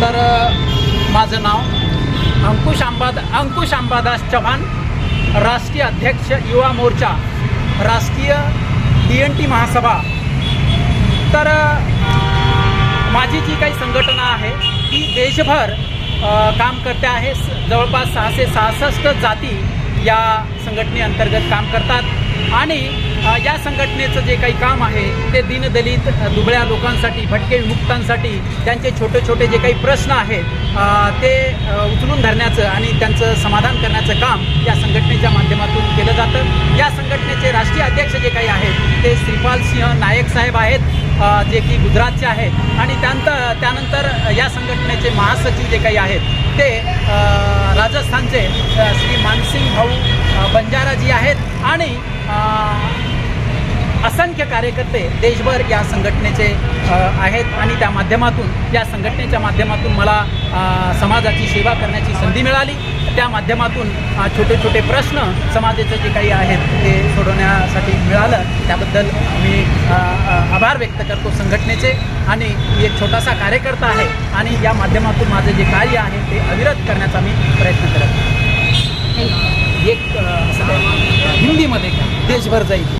तर माझं नाव अंकुश अंबाद अंकुश अंबादास चव्हाण राष्ट्रीय अध्यक्ष युवा मोर्चा राष्ट्रीय डी एन टी महासभा. तर माझी जी काही संघटना आहे ती देशभर काम करते आहे. स- जवळपास सहाशे सहासष्ट जाती या संघटनेअंतर्गत काम करतात. आणि या संघटनेचं जे काही काम आहे ते दीनदलित दुबळ्या लोकांसाठी भटके विमुक्तांसाठी त्यांचे छोटे छोटे जे काही प्रश्न आहेत ते उचलून धरण्याचं आणि त्यांचं समाधान करण्याचं काम या संघटनेच्या माध्यमातून केलं जातं. या संघटनेचे राष्ट्रीय अध्यक्ष जे काही आहेत ते श्रीपाल सिंह नायक साहेब आहेत जे की गुजरातचे आहेत. आणि त्यानंतर त्यानंतर या संघटनेचे महासचिव जे काही आहेत ते राजस्थानचे श्री मानसिंग भाऊ बंजाराजी आहेत. आणि असंख्य कार्यकर्ते देशभर या संघटनेचे आहेत आणि त्या माध्यमातून या संघटनेच्या माध्यमातून मला समाजाची सेवा करण्याची संधी मिळाली. त्या माध्यमातून छोटे छोटे प्रश्न समाजाचे जे काही आहेत ते सोडवण्यासाठी मिळालं. त्याबद्दल मी आभार व्यक्त करतो संघटनेचे. आणि मी एक छोटासा कार्यकर्ता आहे आणि या माध्यमातून माझं जे कार्य आहे ते अविरत करण्याचा मी प्रयत्न करत. एक हिंदीमध्ये देशभर जाईल.